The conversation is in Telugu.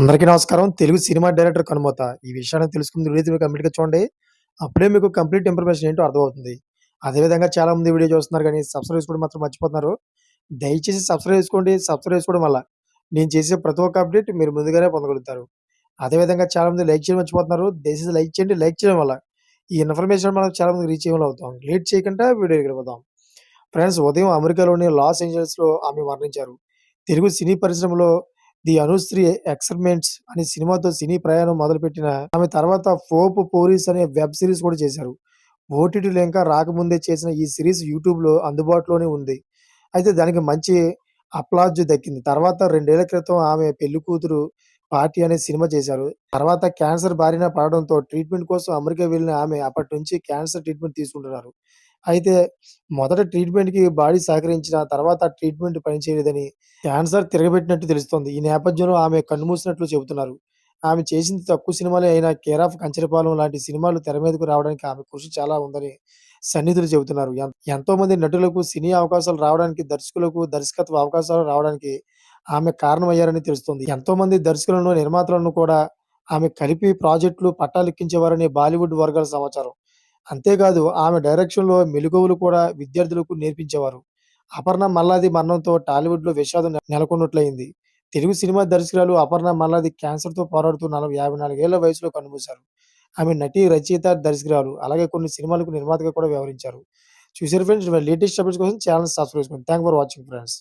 అందరికీ నమస్కారం. తెలుగు సినిమా డైరెక్టర్ కనుమత. ఈ విషయాన్ని తెలుసుకుని వీడియో కంప్లీట్‌గా చూడండి. అప్పుడే మీకు కంప్లీట్ ఇన్ఫర్మేషన్ ఏంటో అర్థమవుతుంది. అదేవిధంగా చాలామంది వీడియో చూస్తున్నారు కానీ సబ్స్క్రైబ్ చేసుకోవడం మాత్రం మర్చిపోతున్నారు. దయచేసి సబ్స్క్రైబ్ చేసుకోండి. సబ్స్క్రైబ్ చేసుకోవడం వల్ల నేను చేసే ప్రతి ఒక్క అప్డేట్ మీరు ముందుగానే పొందగలుగుతారు. అదేవిధంగా చాలామంది లైక్ చేయడం మర్చిపోతున్నారు. దయచేసి లైక్ చేయండి. లైక్ చేయడం వల్ల ఈ ఇన్ఫర్మేషన్ మనం చాలామంది రీచ్ చేయడం అవుతాం. లేట్ చేయకుండా వీడియో వెళ్ళిపోతాం ఫ్రెండ్స్ ఉదయం అమెరికాలోని లాస్ ఏంజెల్స్‌లో ఆమె మరణించారు. తెలుగు సినీ పరిశ్రమలో ది అనుశ్రీ ఎక్స్‌పెరిమెంట్స్ అనే సినిమాతో సినీ ప్రయాణం మొదలుపెట్టిన ఆమె తర్వాత ఫోప్ పోలీస్ అనే వెబ్ సిరీస్ కూడా చేశారు. ఓటీటీలు ఇంకా రాకముందే చేసిన ఈ సిరీస్ యూట్యూబ్‌లో అందుబాటులోనే ఉంది. అయితే దానికి మంచి అప్లాజ్ దక్కింది. తర్వాత రెండేళ్ళ క్రితం ఆమె పెళ్ళి కూతురు పార్టీ అనే సినిమా చేశారు. తర్వాత క్యాన్సర్ బారిన పడడంతో ట్రీట్‌మెంట్ కోసం అమెరికా వెళ్ళిన ఆమె అప్పటినుంచి క్యాన్సర్ ట్రీట్‌మెంట్ తీసుకుంటున్నారు. అయితే మొదట ట్రీట్‌మెంట్‌కి బాడీ సహకరించినా తర్వాత ట్రీట్‌మెంట్ పనిచేయలేదని క్యాన్సర్ తిరగబెట్టినట్టు తెలుస్తోంది. ఈ నేపథ్యంలో ఆమె కన్నుమూసినట్లు చెబుతున్నారు. ఆమె చేసింది తక్కువ సినిమాలే అయినా 'కేర్ ఆఫ్ కంచరపాలెం' లాంటి సినిమాలు తెర మీదకు రావడానికి ఆమె కృషి చాలా ఉందని సన్నిహితులు చెబుతున్నారు. ఎం ఎంతోమంది నటులకు సినీ అవకాశాలు రావడానికి, దర్శకులకు దర్శకత్వ అవకాశాలు రావడానికి ఆమె కారణమయ్యారని తెలుస్తోంది. ఎంతోమంది దర్శకులను, నిర్మాతలను కూడా ఆమె కలిపి ప్రాజెక్టులు పట్టాలెక్కించేవారని బాలీవుడ్ వర్గాల సమాచారం. అంతేకాదు ఆమె డైరెక్షన్‌లో మెళకువలు కూడా విద్యార్థులకు నేర్పించేవారు. అపర్ణ మల్లాది మరణంతో టాలీవుడ్‌లో విషాదం నెలకొన్నట్లయింది. తెలుగు సినిమా దర్శకురాలు అపర్ణ మల్లాది క్యాన్సర్‌తో పోరాడుతూ నలభై 54 ఏళ్ళ వయసులో కనుమూశారు ఆమె నటి, రచయిత, దర్శకురాలు. అలాగే కొన్ని సినిమాలకు నిర్మాతగా కూడా వ్యవహరించారు. చూసారు ఫ్రెండ్స్ లేటెస్ట్ అప్డేట్స్ కోసం ఛానల్ సబ్స్క్రైబ్ చేసుకోండి. Thank for watching friends.